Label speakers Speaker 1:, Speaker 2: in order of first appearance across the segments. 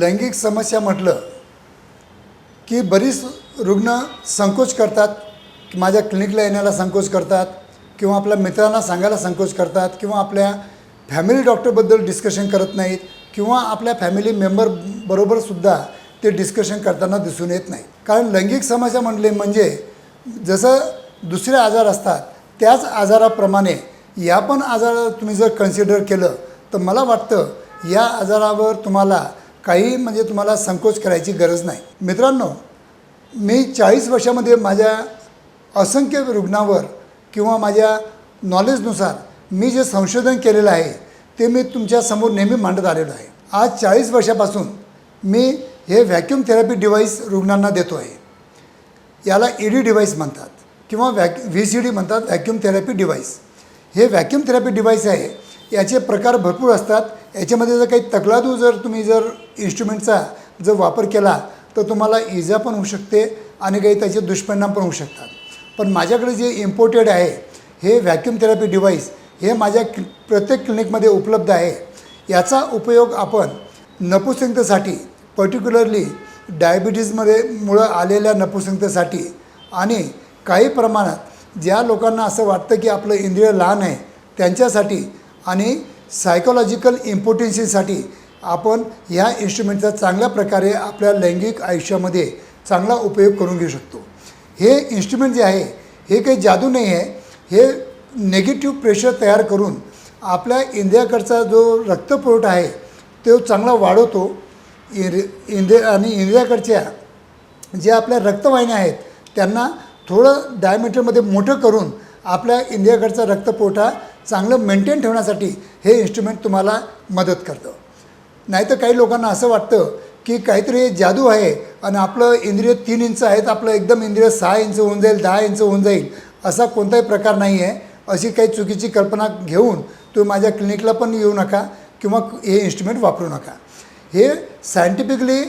Speaker 1: लैंगिक समस्या म्हटलं की बरीच रुग्ण संकोच करतात की माझ्या क्लिनिकला येण्याला संकोच करतात किंवा आपल्या मित्रांना सांगायला संकोच करतात किंवा आपल्या फॅमिली डॉक्टरबद्दल डिस्कशन करत नाहीत किंवा आपल्या फॅमिली मेंबर बरोबरसुद्धा ते डिस्कशन करताना दिसून येत नाही. कारण लैंगिक समस्या म्हटले म्हणजे जसं दुसरे आजार असतात त्याच आजाराप्रमाणे या पण आजार तुम्ही जर कन्सिडर केलं तर मला वाटतं या आजारावर तुम्हाला काही म्हणजे तुम्हाला संकोच करायची गरज नाही. मित्रांनो मी चाळीस वर्षामध्ये माझ्या असंख्य रुग्णावर किंवा माझ्या नॉलेजनुसार मी जे संशोधन केलेलं आहे ते मी तुमच्यासमोर नेहमी मांडत आलेलो आहे. आज चाळीस वर्षापासून मी हे व्हॅक्यूम थेरपी डिव्हाइस रुग्णांना देतो आहे. याला ई डी डिव्हाइस म्हणतात किंवा व्हॅक व्ही सी डी म्हणतात व्हॅक्यूम थेरपी डिव्हाइस हे व्हॅक्यूम थेरपी डिव्हाइस आहे याचे प्रकार भरपूर असतात. याच्यामध्ये जर काही तकलादू जर तुम्ही जर इन्स्ट्रुमेंटचा जर वापर केला तर तुम्हाला इजा पण होऊ शकते आणि काही त्याचे दुष्परिणाम पण होऊ शकतात. पण माझ्याकडे जे इम्पोर्टेड आहे हे व्हॅक्यूम थेरपी डिव्हाइस हे माझ्या क्ल प्रत्येक क्लिनिकमध्ये उपलब्ध आहे. याचा उपयोग आपण नपुसंकतेसाठी पर्टिक्युलरली डायबिटीजमध्ये मुळं आलेल्या नपुसंकतेसाठी आणि काही प्रमाणात ज्या लोकांना असं वाटतं की आपलं इंद्रिय लहान आहे त्यांच्यासाठी आणि सायकोलॉजिकल इम्पोर्टन्सीसाठी आपण ह्या इन्स्ट्रुमेंटचा चांगल्या प्रकारे आपल्या लैंगिक आयुष्यामध्ये चांगला उपयोग करून घेऊ शकतो. हे इन्स्ट्रुमेंट जे आहे हे काही जादू नाही आहे हे नेगेटिव्ह प्रेशर तयार करून आपल्या इंद्रियाकडचा जो रक्तपुरवठा आहे तो चांगला वाढवतो. इंद्र इंद्रिय आणि इंद्रियाकडच्या ज्या आपल्या रक्तवाहिन्या आहेत त्यांना थोडं डायमीटरमध्ये मोठं करून आपल्या इंडियाकडचा रक्तपुरवठा चांगलं मेंटेन ठेवण्यासाठी हे इन्स्ट्रुमेंट तुम्हाला मदत करतं. नाहीतर काही लोकांना असं वाटतं की काहीतरी जादू आहे आणि आपलं इंद्रिय तीन इंच आहे तर आपलं एकदम इंद्रिय सहा इंच होऊन जाईल दहा इंच होऊन जाईल असा कोणताही प्रकार नाही आहे. अशी काही चुकीची कल्पना घेऊन तुम्ही माझ्या क्लिनिकला पण येऊ नका किंवा हे इन्स्ट्रुमेंट वापरू नका. हे सायंटिफिकली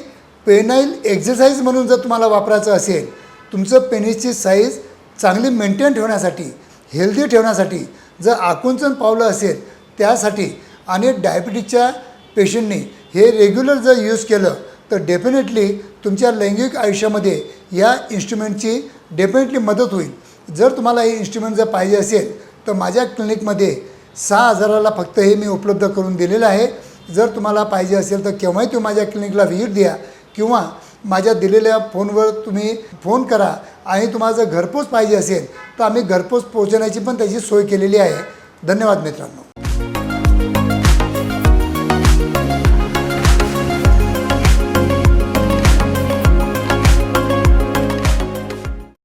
Speaker 1: पेनाईल एक्झरसाईज म्हणून जर तुम्हाला वापरायचं असेल तुमचं पेनिसची साईज चांगली मेंटेन ठेवण्यासाठी हेल्दी ठेवण्यासाठी जर आकुंचन पावलं असेल त्यासाठी आणि डायबिटीजच्या पेशंटनी हे रेग्युलर जर यूज केलं तर डेफिनेटली तुमच्या लैंगिक आयुष्यामध्ये या इन्स्ट्रुमेंटची डेफिनेटली मदत होईल. जर तुम्हाला हे इन्स्ट्रुमेंट जर पाहिजे असेल तर माझ्या क्लिनिकमध्ये सहा हजाराला फक्त हे मी उपलब्ध करून दिलेलं आहे. जर तुम्हाला पाहिजे असेल तर केव्हाही तुम्ही माझ्या क्लिनिकला व्हिजिट द्या किंवा माझ्या दिलेल्या फोनवर तुम्ही फोन करा. आणि तुम्हाला जर घरपोच पाहिजे असेल तर आम्ही घरपोच पोहोचण्याची पण त्याची सोय केलेली आहे. धन्यवाद मित्रांनो.